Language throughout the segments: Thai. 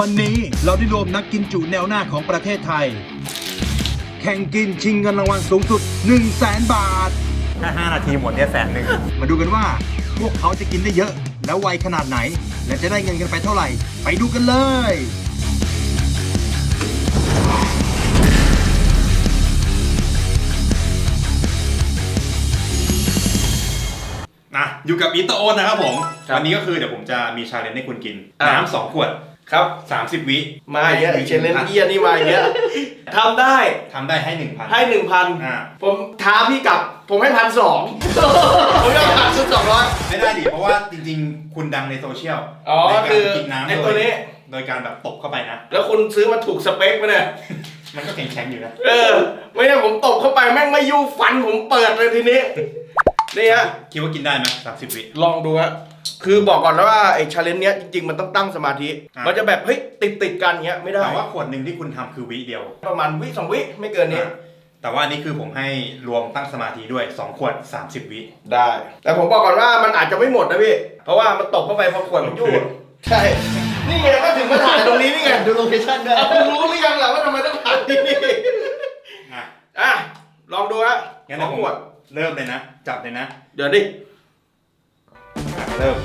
วันนี้เราได้รวมนักกินจุแนวหน้าของประเทศไทย แข่งกินชิงเงินรางวัลสูงสุด 1 0 0 0 0แสนบาท ถ้า 5 นาทีหมดเนี่ยแสนหนึ่งมาดูกันว่า พวกเขาจะกินได้เยอะแล้วไวขนาดไหน และจะได้เงินกันไปเท่าไหร่ ไปดูกันเลย นะอยู่กับอีเตอร์โอนนะครับผม ครับวันนี้ก็คือเดี๋ยวผมจะมีชาเลนจ์ให้คุณกิน อะน้ำสองขวด ครับ 30 วิมาอีกแล้วไอ้เชลเลนเอียนี่มาอีกแล้วทำได้ทำได้ให้ 1,000 ให้หนึ่งพันอ่า ผมท้าพี่กลับ ผมให้พันสองผมยอมหักสุดสองร้อย ไม่ได้ดิเพราะว่าจริงๆ คุณดังในโซเชียลอ๋อในการคือกินน้ำไอ้ตัวนี้ โดยการแบบตบเข้าไปนะ แล้วคุณซื้อมาถูกสเปคไหมเนี่ย มันก็แข็งๆอยู่นะเออ ไม่ได้ผมตบเข้าไปแม่งไม่ยู่ฟันผมเปิดเลยทีนี้ นี่ฮะคิดว่ากินได้ไหม30วิลองดูฮะ คือบอกก่อนนะว่าไอ้ชาเลนจ์เนี้ยจริงๆ มันต้องตั้งสมาธิ อะ มันจะแบบเฮ้ยติดติดๆกันเงี้ยไม่ได้แต่ว่าขวดหนึ่งที่คุณทำคือวิเดียวประมาณวิสองวิไม่เกินนี้ อะแต่ว่าอันนี้คือผมให้รวมตั้งสมาธิด้วย2ขวด 30 วิ ได้ แต่ผมบอกก่อนว่ามันอาจจะไม่หมดนะพี่ เพราะว่ามันตกเข้าไปพอขวดมันยุ่งใช่ นี่ไงก็ถึงมาถ่ายตรงนี้นี่ไงดูโลเคชั่นด้วยอะคุณรู้หรือยังล่ะว่าทำไมต้องถ่ายที่นี่อะอะลองดูฮะงั้นสเดี๋อยงวผขมวด เริ่มเลยนะ จับเลยนะ เดี๋ยวดิอะ เริ่ม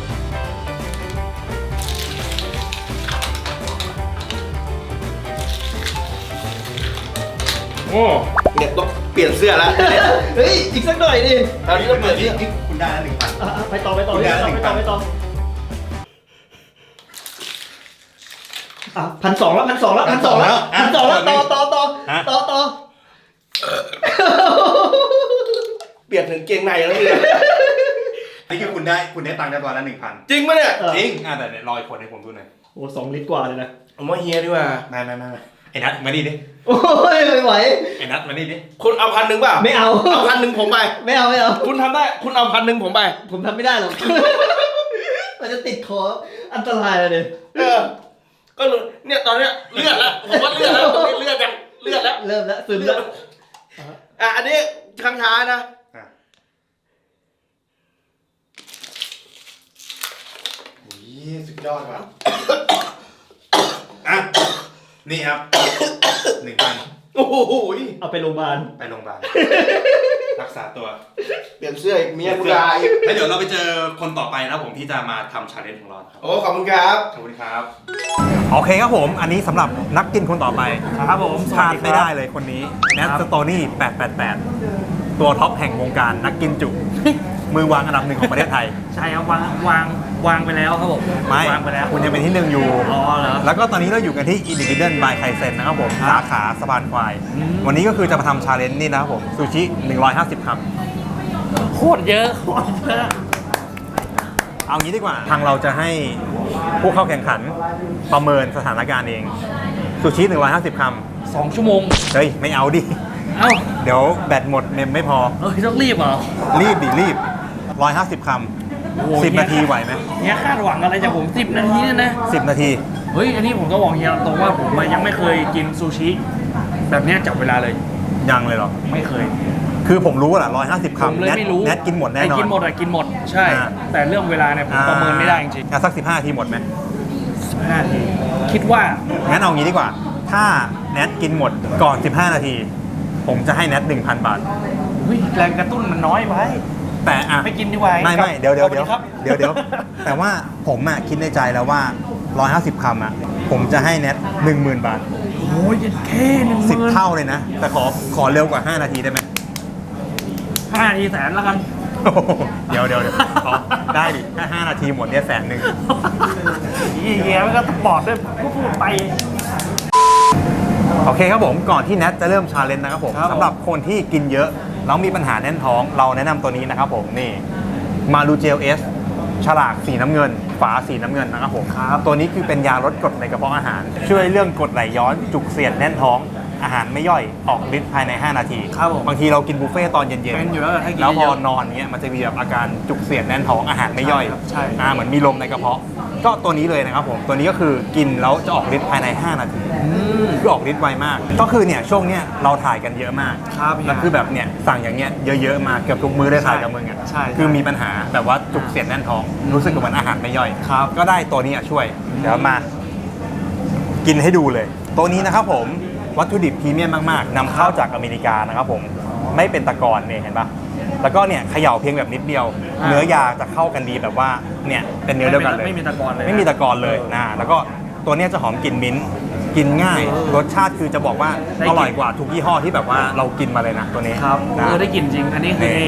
โอ้เนี่ยต้องเปลี่ยนเสื้อแล้วเฮ้ย อีกสักหน่อยดิตอนนี้ต้องเปลี่ยนเสื้อนี่คุณได้แล้วหนึ่งพัน อะอะไปต่อไปต่อไปต่อไปต่อไปต่ออะพันสองแล้วพันสองแล้วพันสองแล้วพันสองแล้วต่อต่อต่อต่อต่อเปลี่ยนถึงเกงในแล้วเนี่ย นี่คือคุณได้คุณได้ตังค์เรียบร้อยแล้วหนึ่งพันจริงปะเนี่ยจริงอะแต่เนี่ยรออีกคนให้ผมดูหน่อยโอ้สองลิตรกว่าเลยนะ ผมว่าเฮียดีกว่า ไม่ไม่ไม่ไม่ไอ้นัทมานี่ดิโอ้ยไม่ไหว ไอ้นัทมานี่ดิคุณเอาพันหนึ่งเปล่าไม่เอา เอาพันหนึ่งผมไป ไม่เอาไม่เอา คุณทำได้คุณเอาพันหนึ่งผมไป ผมทำไม่ได้หรอก มันจะติดคออันตรายเลยเออ ก็เลยเนี่ยตอนเนี้ยเลือดแล้วผมว่าเลือดแล้วตอนนี้เลือดยังเลือดแล้วเริ่มแล้วซึมเลือแล้ดวอะอันนี้ครั้งช้านะ อะโอ้ยสุดยอดว่ะอะนี่ครับหนึ่งพันโอ้โหเอาไปโรงพยาบาลไปโรงพยาบาลรักษาตัวเปลี่ยนเสื้ออีกเมียกูลายแล้วเดี๋ยวเราไปเจอคนต่อไปนะครับผมที่จะมาทำชาเลนจ์ของเราครับโอ้ขอบคุณครับขอบคุณครับ โอเคครับผม อันนี้สำหรับนักกินคนต่อไปครับผมพลาดไม่ได้เลยคนนี้แนทสโตนี่888 ตัวท็อปแห่งวงการนักกินจุ มือวางอันดับหนึ่งของประเทศไทย ใช่ครับวางวาง วางไปแล้วครับผมไม่วางไปแล้วคุณยังเป็นที่หนึ่งอยู่ อ๋อเหรอ แล้วก็ตอนนี้เราอยู่กันที่ Independent by ไคเซนนะครับผม สาขาสะพานควาย อืม วันนี้ก็คือจะมาทำชาเลนจ์นี่นะครับผม ซูชิ 150คโคตรเยอะโคตรเยอะำเอางี้ดีกว่า ทางเราจะให้ผู้เข้าแข่งขันประเมินสถานการณ์เอง ซูชิ 150คสองชั่วโมงำเฮ้ย ไม่เอาดิ เอ้าเดี๋ยวแบตหมดเมมไม่พอ เอ้ยต้องรีบเหรอ รีบดิรีบ 150ค โอ้โหำ10นาทีไหวไหมเฮียคาดหวังอะไรจากผมสิบนาทีเนี่ยนะ10นาที เฮ้ยอันนี้ผมก็บอกเฮียตรงว่าผมยังไม่เคยกินซูชิแบบเนี้ยจับเวลาเลยยังเลยเหรอ ไม่เคยคือผมรู้แหละ150ผมคำเลยแนทไม่รู้แนทกินหมดแน่นอน ไกินหมดอะกินหมดใช่ อ่า แต่เรื่องเวลาเนี่ยผมประเมินไม่ได้จริงอะสัก15นาทีหมดไหมๆห้าทีคิดว่างั้นเอางี้ดีกว่า ถ้าแนทกินหมดก่อน 15 นาที ผมจะให้แนท1,000 บาท เฮ้ยแรงกระตุ้นมันน้อยไป แต่อะ ไม่กินดีกว่าไม่ไม่เดี๋ยวเดี๋ยวเดี๋ยวครับ เดี๋ยวเดี๋ยวแต่ว่าผมอะคิดในใจแล้วว่า 150คำอะ ผมจะให้แนท10,000 บาท โอ้ยแค่หนึ่งหมื่น10เท่าเลยนะ แต่ขอขอเร็วกว่า 5 นาทีได้ไหมห้าทีแสนแล้วกัน โอ้โหเดี๋ยวเดี๋ยวเดี๋ยวขอได้ดิถ้า5นาทีหมดเนี่ยแสนหนึ่งเฮียมันก็สปอร์ตด้วยก็พูดไป โอเคครับผมก่อนที่แนทจะเริ่มชาเลนจ์นะครับผมครับผมสำหรับคนที่กินเยอะ แล้วมีปัญหาแน่นท้องเราแนะนำตัวนี้นะครับผมนี่มารูเจลเอสฉลากสีน้ำเงิน ฝาสีน้ำเงินนะครับผมตัวนี้คือเป็นยาลดกรดในกระเพาะอาหาร ช่วยเรื่องกรดไหลย้อนจุกเสียดแน่นท้อง อาหารไม่ย่อยออกฤทธิ์ภายใน 5 นาที ครับผมบางทีเรากินบุฟเฟ่ต์ตอนเย็นเป็นอยู่แล้วถ้ากินแล้วพอเยอะนอนเนี้ยมันจะมีแบบอาการจุกเสียดแน่นท้องอาหารไม่ย่อยใช่ครับใช่ อ่าเหมือนมีลมในกระเพาะ ก็ตัวนี้เลยนะครับผมตัวนี้ก็คือกินแล้วจะออกฤทธิ์ภายใน 5 นาทีคือออกฤทธิ์ไวมาก ก็คือเนี่ยช่วงเนี้ยเราถ่ายกันเยอะมากครับแล้วคือแบบเนี่ยสั่งอย่างเงี้ยเยอะๆมาเกือบทุกมื้อได้ถ่ายกับมึงอะใช่ใช่คือมีปัญหาแบบว่าจุกเสียดแน่นท้อง รู้สึกเหมือนอาหารไม่ย่อยครับก็ได้ตัวนี้อะช่วย เดี๋ยวมา กินให้ดูเลย ตัวนี้นะครับผม วัตถุดิบพรีเมียมมากๆนำเข้าจากอเมริกานะครับผมไม่เป็นตะกอนเนี่ยเห็นปะแล้วก็เนี่ยเขย่าเพียงแบบนิดเดียว อ่า เนื้อยาจะเข้ากันดีแบบว่าเนี่ยเป็นเนื้อเดียวกันเลยไม่มีตะกอนเลยไม่มีตะกอนเลยนะแล้วก็ตัวเนี้ยจะหอมกลิ่นมิ้นท์กินง่าย รสชาติคือจะบอกว่าได้อกลิ่นร่อยกว่าทุกยี่ห้อที่แบบว่าเรากินมาเลยนะตัวนี้ครับนะ เออได้กลิ่นจริง อันนี้คือเท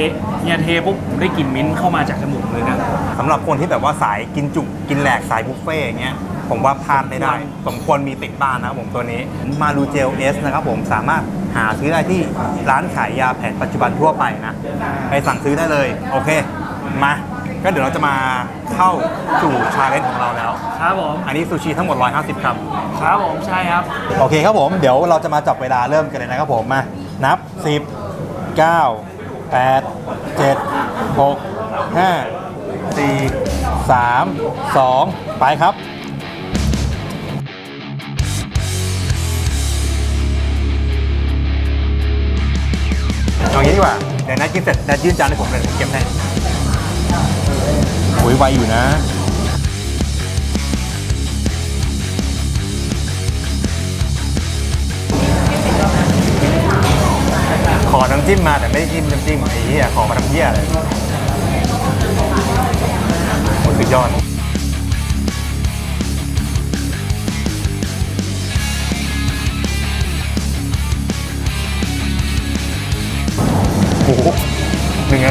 เนี่ยเทปุ๊บผมได้กลิ่นมิ้นท์เข้ามาจากจมูกเลยนะ สำหรับคนที่แบบว่าสายกินจุกินแหลกสายบุฟเฟ่ต์อย่างเงี้ย ผมว่าพลาดไม่ได้ สมควรมีติดบ้านนะครับผมตัวนี้มารูเจลเอสนะครับผมสามารถหาซื้อได้ที่ร้านขายยาแผนปัจจุบันทั่วไปนะไปสั่งซื้อได้เลย โอเค มา ก็เดี๋ยวเราจะมาเข้าสู่ชาเลนจ์ของเราแล้ว ครับผม อันนี้ซูชิทั้งหมด 150คำครับผมใช่ครับ โอเคครับผม เดี๋ยวเราจะมาจับเวลาเริ่มกันเลยนะครับผมมา นับ 10 9 8 7 6 5 4 3 2 ไปครับ ยวนัดกินเสร็จนัดยื่นจานให้ผมเลยผมเก็บให้โอ้ยไวอยู่นะ ขอน้ำจิ้มมาแต่ไม่ได้จิ้มน้ำจิ้มไอ้เหี้ยขอมาทำเหี้ยเลยโหสุดยอด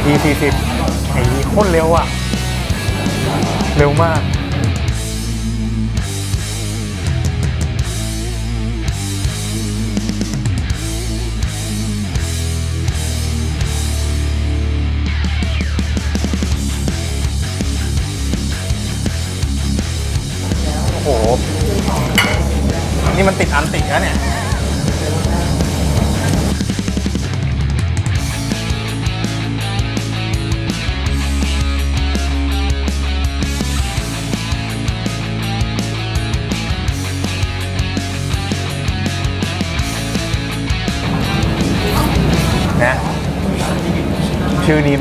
ทีสี่สิบไอ้นี่โคตรเร็วอะ เร็วมาก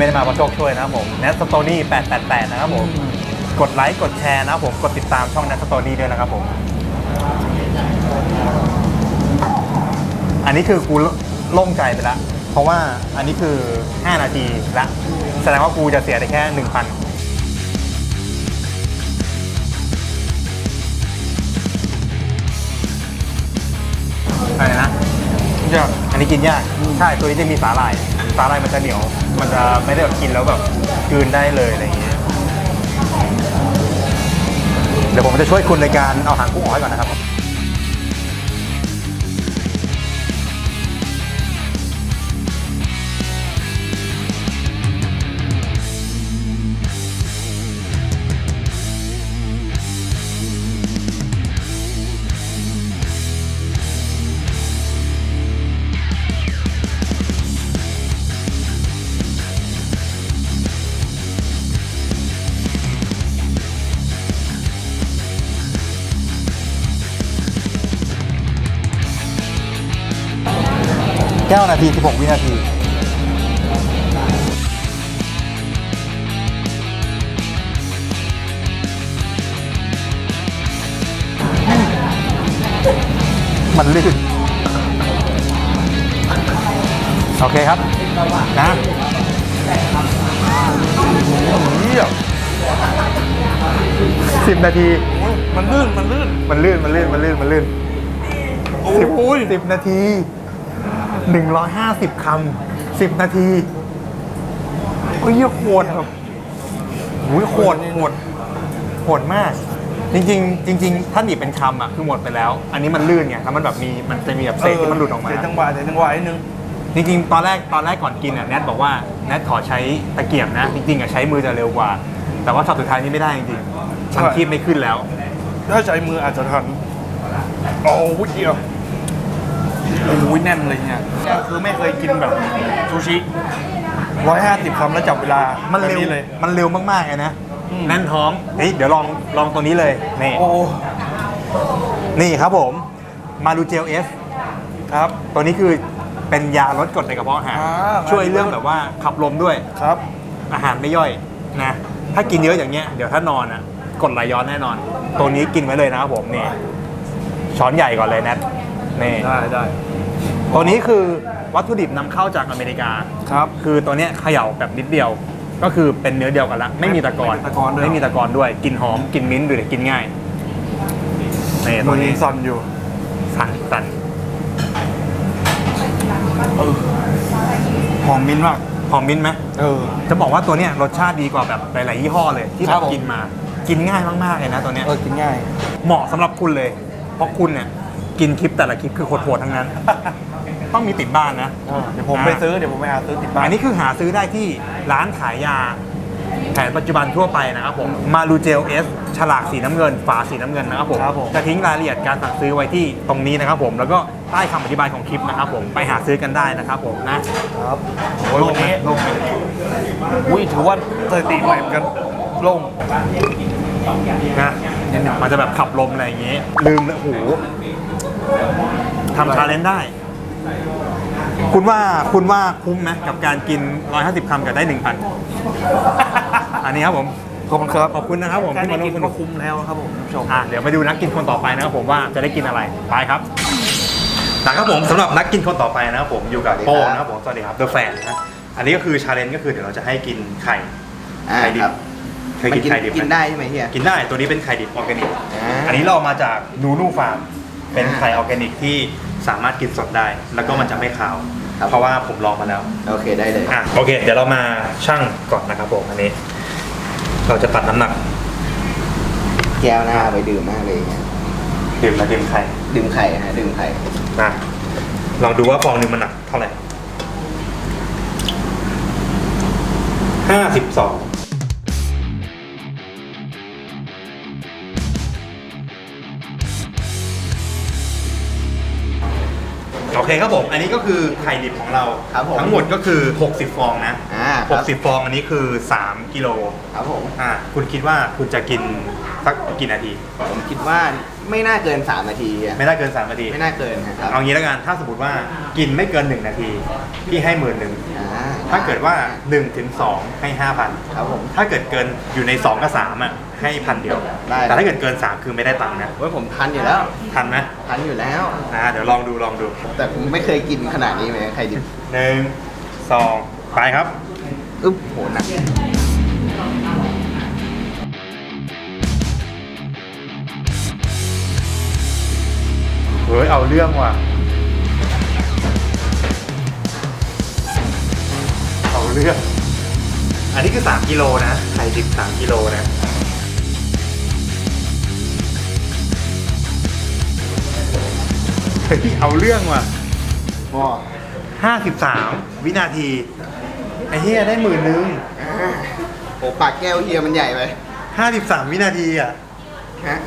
ไม่ได้มาเพราะโชคช่วยนะครับผมแนทสโตนี่888 นะครับผม กดไลค์กดแชร์นะครับผมกดติดตามช่องแนทสโตนี่ด้วยนะครับผม อันนี้คือกูโล่งใจไปแล้วเพราะว่าอันนี้คือ 5 นาทีละ แสดงว่ากูจะเสียได้แค่ 1,000อะไรนะยาก อันนี้กินยาก ใช่ ตัวนี้จะมีสาหร่าย สาหร่ายมันจะเหนียว มันจะไม่ได้แบบกินแล้วแบบกลืนได้เลยอะไรอย่างเงี้ย เดี๋ยวผมจะช่วยคุณในการเอาหางกุ้งออกให้ก่อนนะครับ 9 นาที 16 วินาที มันลื่น โอเคครับ นะเยี่ยสิบนาที มันลื่น มันลื่น มันลื่น มันลื่น มันลื่น มันลื่นสิบสิบนาที หนึ่งร้อยห้าสิบคำสิบนาทีโอ้ยโหดแบบโอ้ยโหดโหดโหดมาก จริงๆ จริง ๆ ถ้าหนีบเป็นคำอะคือหมดไปแล้ว อันนี้มันลื่นไงแล้วมันแบบมีมันจะมีแบบเศษที่มันหลุดออกมา เสียจังหวะเสียจังหวะนิดนึง จริงๆ ตอนแรกตอนแรกก่อนกินอะแนทบอกว่าแนทขอใช้ตะเกียบนะ จริงๆอะใช้มือจะเร็วกว่า แต่ว่าช็อตสุดท้ายนี้ไม่ได้จริงๆมันคีบไม่ขึ้นแล้ว ถ้าใช้มืออาจจะทันโอ้โหเดียว โอ้ยแน่นเลยเนี่ยคือไม่เคยกินแบบซูชิร้อยห้าสิบคำแล้วจับเวลามันเร็วแบบเลย มันเร็วมากๆเลยนะอืม แน่นท้องเฮ้ยเดี๋ยวลองลองตัวนี้เลยนี่โอ้นี่ครับผมมาดูเจลเอสครับ ตัวนี้คือเป็นยาลดกรดในกระเพาะอาหารอ่า ช่วยเรื่องแบบว่าขับลมด้วยครับ อาหารไม่ย่อยนะถ้ากินเยอะอย่างเงี้ยเดี๋ยวถ้านอนอะกรดไหลย้อนแน่นอน ตัวนี้กินไว้เลยนะครับผมนี่ช้อนใหญ่ก่อนเลยแนทนี่ได้ได้ ตัวนี้คือวัตถุดิบนำเข้าจากอเมริกา ครับ คือตัวเนี้ยเขย่าแบบนิดเดียว ก็คือเป็นเนื้อเดียวกันละไม่มีตะกอนไม่มีตะกอนด้วย ไม่มีตะกอนด้วยกลินหอมกลินมิ้นท์ด้วยกินง่ายนี่ตัวนี้มือสั่นอยู่สั่นสั่นหอมมิ้นท์มาก หอมมิ้นท์ไหมเออ จะบอกว่าตัวเนี้ยรสชาติดีกว่าแบบหลาย ๆ ยี่ห้อเลยที่คแบรับบผม กินมา กินง่ายมากๆเลยนะตัวเนี้ย เออกินง่าย เหมาะสำหรับคุณเลย เพราะคุณเนี่ย กินคลิปแต่ละคลิปคือโหดๆทั้งนั้น ต้องมีติดบ้านนะเดี๋ยวผมไปซื้อเดี๋ยวผมไปหาซื้อติดบ้านอันนี้คือหาซื้อได้ที่ร้านขายยาแผนปัจจุบันทั่วไปนะครับผมมารูเจลเอสฉลากสีน้ำเงิน ฝาสีน้ำเงินนะครับผมครับผมจะทิ้งรายละเอียดการสั่งซื้อไว้ที่ตรงนี้นะครับผมแล้วก็ใต้คำอธิบายของคลิปนะครับผมไปหาซื้อกันได้นะครับผมนะครับโอ้ยโลกนี้โลกนี้อุ้ยถือว่าสถิติใหม่เหมือนกันโล่งนะเนี่ยมันจะแบบขับลมอะไรอย่างงี้ ลืมเลยโอ้โห ทำชาเลนจ์ได้ คุณว่าคุณว่าคุ้มไหมกับการกิน 150 คำกับได้ 1,000 อันนี้ครับผม ขอบคุณครับ ขอบคุณนะครับผมแค่ที่นี้มาร่วกิมนสนุก็กคุ้มแล้วครับผมคุณผู้ชม อะเดี๋ยวไปดูนักกินคนต่อไปนะครับผมว่าจะได้กินอะไร ไปครับนะครับผมสำหรับนักกินคนต่อไปนะครับผมอยู่กับโป้นะครับผม สวัสดีครับเดอะแฟนนะอันนี้ก็คือชาเลนจ์ก็คือเดี๋ยวเราจะให้กินไข่ อ่าไข่ดิครับบเคยกินไข่ดิบหมกินได้ใช่ไหมเฮีย กินได้ตัวนี้เป็นไข่ดิบออร์แกนิก อ่า อันนี้เรามาจากนูนูฟาร์ม เป็นไข่ออร์แกนิกที่สามารถกินสดได้ แล้วก็มันจะไม่ขาว ครับ เพราะว่าผมลองมาแล้วโอเคได้เลย อะโอเค เดี๋ยวเรามาชั่งก่อนนะครับผมอันนี้ เราจะตัดน้ำหนักแก้วหน้าไปดื่มมากเลยเฮียดื่มมาดื่มไข่ดื่มไข่ฮะดื่มไข่นะลองดูว่าฟองหนึงมันหนักเท่าไหร่ห้าสิบสอง โอเคครับผม อันนี้ก็คือไข่ดิบของเรา ครับผมทั้งหมดก็คือ 60 ฟองนะ อ่าครับ60 ฟองอันนี้คือ 3 กิโลครับผม อ่าคุณคิดว่าคุณจะกินสักกี่นาที ผมคิดว่าไม่น่าเกิน 3 นาทีเฮียไม่ได้เกิน 3 นาที ไม่น่าเกินนะครับเอางี้แล้วกัน ถ้าสมมติว่ากินไม่เกิน 1 นาที พี่ให้หมื่นหนึ่ง อ่าถ้าเกิดว่า1ถึง2ให้ 5,000 ครับผม ถ้าเกิดเกินอยู่ใน 2 กับ 3 อะ ให้พันเดียว ได้ แต่ถ้าเกิดเกิน 3 คือไม่ได้ตังค์นะ โอ้ยผมทันอยู่แล้ว ทันไหมทันอยู่แล้ว อ่าเดี๋ยวลองดูลองดูแต่ผมไม่เคยกินขนาดนี้ไหมไข่ดิบหนึ่งสองไปครับ อึ๊บโหหนัก เฮ้ย เอาเรื่องว่ะ เอาเรื่อง อันนี้คือ 3 กิโลนะไข่ดิบ3กิโลนะ ฮ้ยเอาเรื่องว่ะว้า53วินาที ไอ้เฮียได้หมื่นนึงโอ้ปากแก้วเฮียมันใหญ่ไป53วินาทีอะฮะ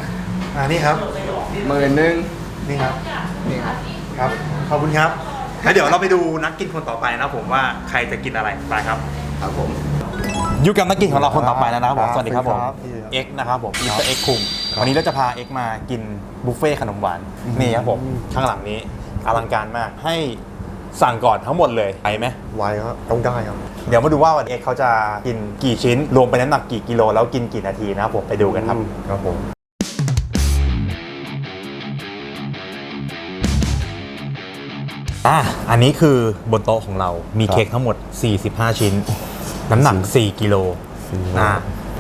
อ่านี่ครับหมื่นหนึ่งนี่ครับ นี่ครับครับ ขอบคุณครับ แล้วเดี๋ยวเราไปดูนักกินคนต่อไปนะผมว่าใครจะกินอะไรไปครับ ครับผม อยู่กับนักกินของเราคนต่อไปแล้วนะครับผมครับสวัสดีครับผม ครับเอ็กนะครับผมมิสเต อร์เอ็กคุงวันนี้เราจะพาเอ็กมากินบุฟเฟ่ต์ขนมหวานนี่ครับผมข้างหลังนี้อลังการมากให้สั่งก่อนทั้งหมดเลยไปไหมไวครับต้องได้ครับ เดี๋ยวมาดูว่าวันเอ็กเขาจะกินกี่ชิ้น รวมเป็นน้ำหนักกี่กิโลแล้วกินกี่นาทีนะครับผมไปดูกันครับครับผมอะอันนี้คือบนโต๊ะของเรามีเค้กทั้งหมด 45 ชิ้น น้ำหนัก 4 กิโลสี่กิโลนะ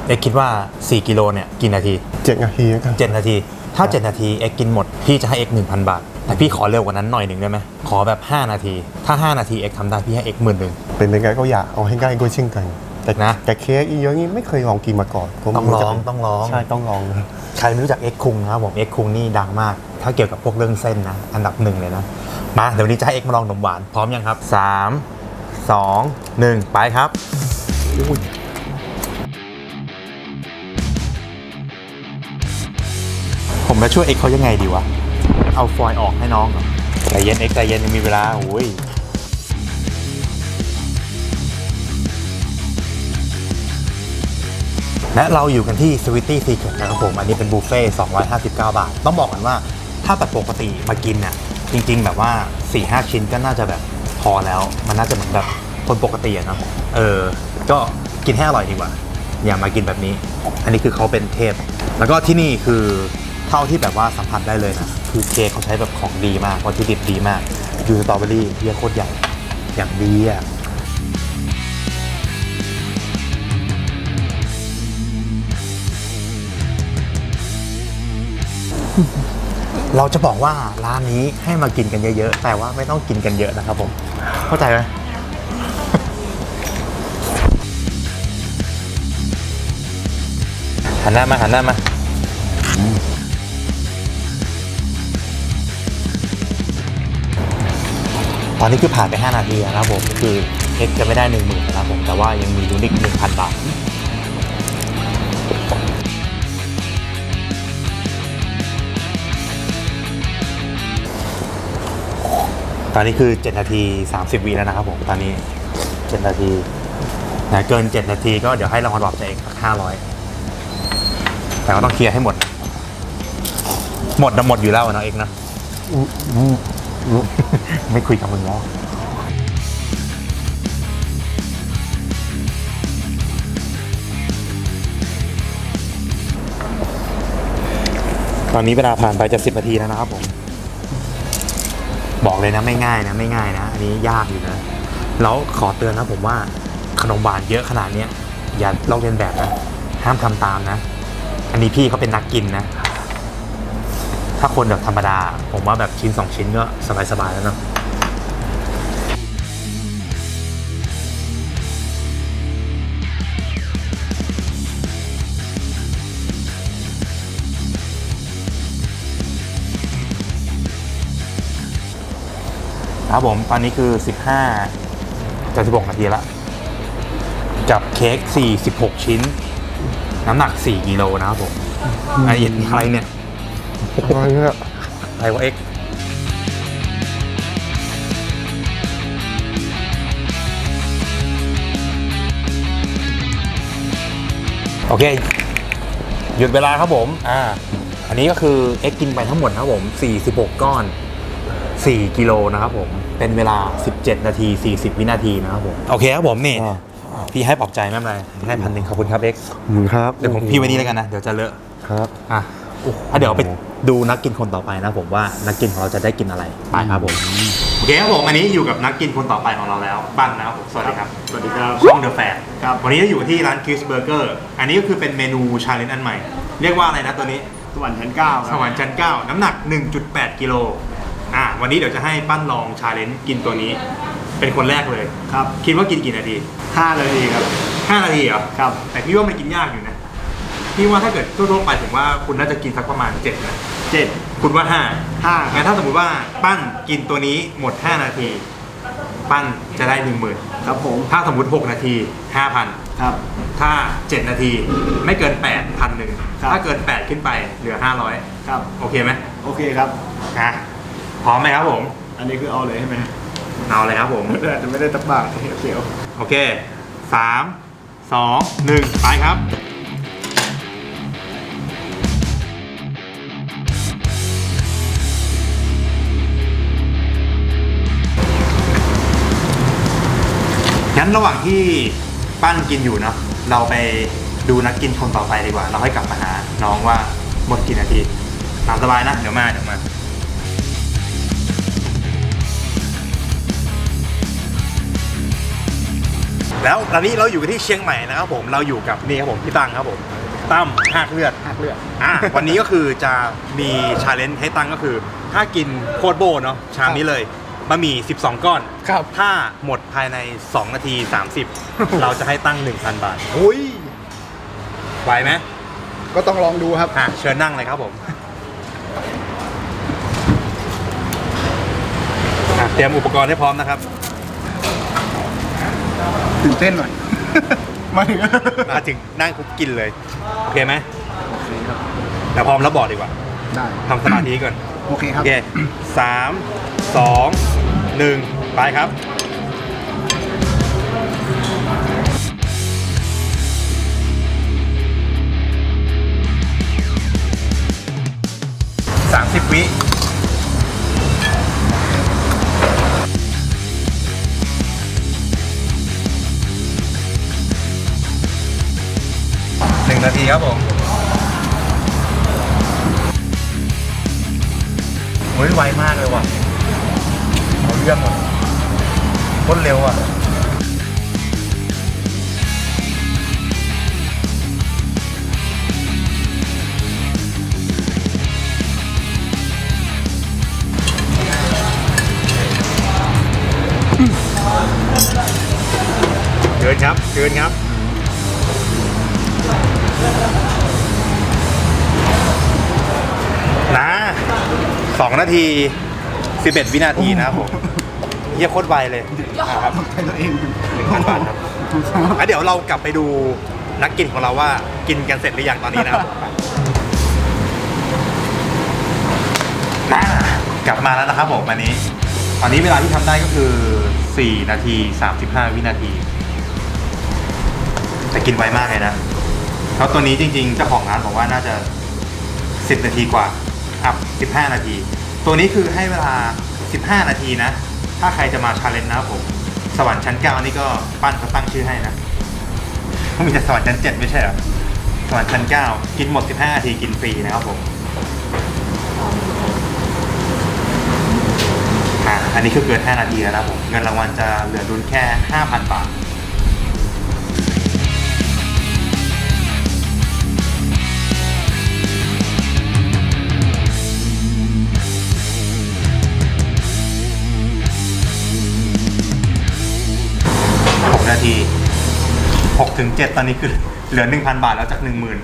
เอ็กคิดว่า 4 กิโลเนี่ยกี่นาที เจ็ดนาทีแล้วกัน 7 นาที ถ้า 7 นาทีเอ็กกินหมด พี่จะให้เอ็ก1,000บาท แต่พี่ขอเร็วกว่านั้นหน่อยหนึ่งได้ไหมขอแบบ 5 นาที ถ้า 5 นาทีเอ็กทำได้พี่ให้เอ็กหมื่นหนึ่ง เป็นยังไงก็อยากเอาให้ง่ายก็เช่นกัน แต่นะแต่เค้กอีเยอะนี่ไม่เคยลองกินมาก่อนผมต้องไม่รู้ลองจะเป็นต้องลอง ใช่ต้องลองนะใครไม่รู้จักเอ็กคุงนะครับผมเอ็กคุงนี่ดังมาก ถ้าเกี่ยวกับพวกเรื่องเส้นนะอันดับหนึ่งเลยนะมาเดี๋ยววันนี้จะให้เอ็กมาลองนมหวานพร้อมยังครับ3 2 1ไปครับ ผมจะช่วยเอ็กเขายังไงดีวะ เอาฟอยล์ออกให้น้องก่อนใจเย็นเอ็กใจเย็นยังมีเวลาโอ้ยและเราอยู่กันที่ s w e e t y Secret นะครับผม อันนี้เป็นบุฟเฟ่ต์259 บาท ต้องบอกกันว่าถ้าแบบปกติมากินน่ะ จริง ๆ แบบว่า 4-5 ชิ้นก็น่าจะแบบพอแล้ว มันน่าจะเหมือนแบบคนปกติอะเนาะเออ ก็กินให้อร่อยดีกว่า อย่ามากินแบบนี้ อันนี้คือเขาเป็นเทพ แล้วก็ที่นี่คือ เท่าที่แบบว่าสัมผัสได้เลยนะคือเค้กเขาใช้แบบของดีมากวัตถุดิบดีมากดูสตรอเบอรี่เฮียโคตรใหญ่อย่างดีอะเราจะบอกว่าร้านนี้ให้มากินกันเยอะๆ แต่ว่าไม่ต้องกินกันเยอะนะครับผม เข้าใจไหมหันหน้ามาหันหน้ามา อนนี้คือผ่านไป 5 นาทีนะครับผมคือเอ็กจะไม่ได้ 1 0,000นะครับผมแต่ว่ายังมียูนิค1,000 บาทตอนนี้คือ 7 นาที 30วิแล้วนะครับผมตอนนี้ 7 นาทีนะเกิน 7 นาทีก็เดี๋ยวให้รางวัลปลอบใจเองสัก500แต่ก็ต้องเคลียร์ให้หมด หมดนะหมดอยู่แล้วนะเอกนะ ไม่คุยกับมึงแล้วตอนนี้เวลาผ่านไปจะสิบนาทีแล้วนะครับผม บอกเลยนะไม่ง่ายนะไม่ง่ายนะ อันนี้ยากอยู่นะ แล้วขอเตือนนะผมว่าขนมหวานเยอะขนาดเนี้ยอย่าลอกเลียนแบบนะ ห้ามทำตามนะ อันนี้พี่เขาเป็นนักกินนะ ถ้าคนแบบธรรมดา ผมว่าแบบชิ้นสองชิ้นก็สบายๆแล้วเนาะครับผมตอนนี้คือ 15จะ16นาทีละกับเค้ก46 ชิ้น น้ำหนัก 4 กิโลนะครับผมไอ้อะไรเนี่ย อะไรเนี่ยอะไรวะเอ็กโอเค หยุดเวลาครับผม อ่า อันนี้ก็คือเอ็กกินไปทั้งหมดนะครับผม 46 ก้อน 4 กิโลนะครับผม เป็นเวลา 17 นาที 40 วินาทีนะครับผม โอเคครับผมนี่ พี่ให้ปลอบใจไม่เป็นไรพี่ให้พันหนึ่งขอบคุณครับเอ็กครับ เดี๋ยวผมพี่ไว้นี่แล้วกันนะ เดี๋ยวจะเลอะ ครับ อะอะเดี๋ยวไป ดูนักกินคนต่อไปนะผมว่านักกินของเราจะได้กินอะไรไปครับผมโอเคครับผมอันนี้อยู่กับนักกินคนต่อไปของเราแล้วปั้นนะครับผมสวัสดีครับสวัสดีครับช่องเดอะแฟร์ครับวันนี้เราอยู่ที่ร้านคิสเบอร์เกอร์อันนี้ก็คือเป็นเมนูชาเลนจ์อันใหม่ เรียกว่าอะไรนะตัวนี้สวรรค์ชั้นเก้าสวรรค์ชั้น9น้ำหนัก 1.8 กิโลอะวันนี้เดี๋ยวจะให้ปั้นลองชาเลนจ์กินตัวนี้ เป็นคนแรกเลยครับคิดว่ากินกี่นาทีห้านาทีครับ 5 นาทีเหรอครับแต่พี่ว่ามันกินยากอยู่นะพี่ว่าถ้าเกิดทั่วๆไปผมว่าคุณน่าจะกินสักประมาณ7นะ เจ็ดคุณว่าห้าห้างั้นถ้าสมมติว่าปั้นกินตัวนี้หมด 5 นาที ปั้นจะได้1 0,000ครับผมถ้าสมมติ 6 นาที 5,000 ครับ ถ้า 7 นาทีไม่เกิน8พันหนึ่งครับ ถ้าเกิน 8 ขึ้นไปเหลือ 500 ครับ โอเคไหมโอเคครับ อะพร้อมไหมครับผม อันนี้คือเอาเลยใช่ไหมฮะเอาเลยครับผม แต่อาจจะไม่ได้ตับบาทเสียว โอเค3 2 1ไปครับ งั้นระหว่างที่ปั้นกินอยู่เนาะเราไปดูนักกินคนต่อไปดีกว่า เราให้กลับมาหาน้องว่าหมดกี่นาทีตามสบายนะ เดี๋ยวมาเดี๋ยวมาแล้วตอนนี้เราอยู่กันที่เชียงใหม่นะครับผมเราอยู่กับนี่ครับผมพี่ตังครับผมตั้มหักเลือดหักเลือดอะวันนี้ก็คือจะมีชาเลนจ์ให้ตั้งก็คือ ถ้ากินโคตรโบเนาะชามนี้เลย บะหมี่ 12 ก้อน ครับถ้าหมดภายใน 2 นาที 30 เราจะให้ตั้ง 1,000 บาทอุ้ย ไหวไหมก็ต้องลองดูครับ อะเชิญนั่งเลยครับผมอะเตรียมอุปกรณ์ให้พร้อมนะครับ ตื่นเต้นหน่อย มาถึง มาถึงนั่งคุกกินเลย โอเคไหมเดี๋ยวพร้อมแล้วบอกดีกว่า ได้ ทำสมาธิก่อน โอเคคโอรับ เคสามสองหนึ่งไปครับสามสิบวิหนึ่งนาทีครับผม เฮ้ยไวมากเลยว่ะเอาเรื่องว่ะรวดเร็วอะเกินครับเกินครับ สองนาทีสิบเอ็ดวินาทีนะครับผมเยี่ยโคตรไวเลยนะครับหนึ่งพันบาทครับอะเดี๋ยวเรากลับไปดูนักกินของเราว่ากินกันเสร็จหรือยังตอนนี้นะครับมากลับมาแล้วนะครับผมวันนี้ ตอนนี้เวลาที่ทำได้ก็คือ 4 นาที 35 วินาที แต่กินไวมากเลยนะแล้วตัวนี้จริงๆเจ้าของร้านบอกว่าน่าจะ 10 นาทีกว่า อัพ15 นาที ตัวนี้คือให้เวลา 15 นาทีนะ ถ้าใครจะมาชาเลนจ์นะครับผม สวรรค์ชั้น 9 นี่ก็ปั้นเขาตั้งชื่อให้นะเขามีแต่สวรรค์ชั้น 7 ไม่ใช่หรอ สวรรค์ชั้น 9 กินหมด 15 นาทีกินฟรีนะครับผมอะอันนี้คือเกิน 5 นาทีแล้วนะครับผม เงินรางวัลจะเหลือดุลแค่ 5,000 บาท นาทีหกถึงเจ็ดตอนนี้คือเหลือหนึ่งพันบาทแล้วจากหนึ่งหมื่น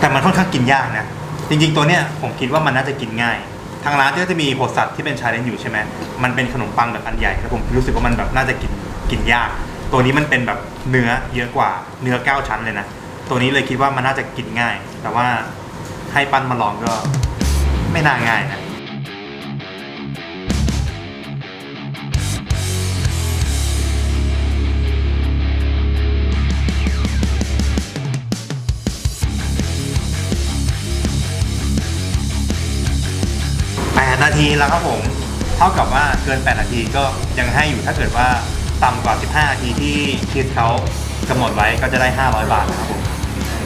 แต่มันค่อนข้างกินยากนะ จริงๆ ตัวเนี้ยผมคิดว่ามันน่าจะกินง่าย ทางร้านก็จะมีโหดสัตว์ที่เป็นชาเลนจ์อยู่ใช่ไหมมันเป็นขนมปังแบบอันใหญ่แล้วผมรู้สึกว่ามันแบบน่าจะกินกินยาก ตัวนี้มันเป็นแบบเนื้อเยอะกว่าเนื้อเก้าชั้นเลยนะ ตัวนี้เลยคิดว่ามันน่าจะกินง่าย แต่ว่าให้ปั้นมาลองก็ไม่น่าง่ายนะ ทีแล้วครับผม เท่ากับว่าเกิน 8 นาทีก็ยังให้อยู่ถ้าเกิดว่าต่ำกว่า 15 นาทีที่คิดเขากำหนดไว้ก็จะได้ 500 บาทนะครับผม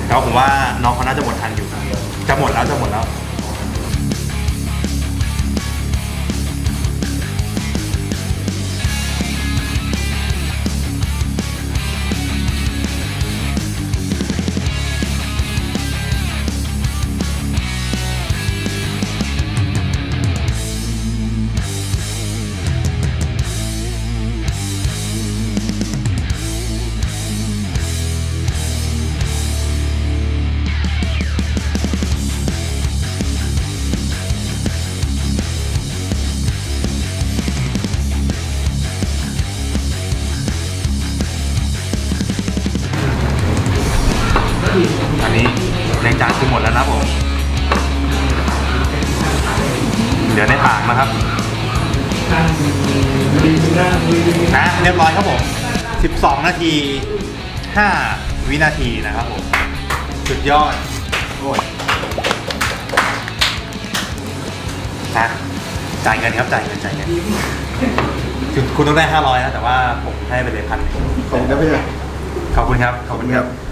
แล้วผมว่าน้องเขาน่าจะหมดทันอยู่ จะหมดแล้วจะหมดแล้วากนะครับนะเรียบร้อยครับผม 12 นาที 5 วินาทีนะครับผม สุดยอดโอ้ยนะจ่ายเงินครับจ่ายเงินจ่ายเงินคุณคุณต้องได้ 500นะแต่ว่าผมให้ไปเลยพันขอบคุณครับพี่ขอบคุณครับ ขอบคุณครับขอบคุณครับ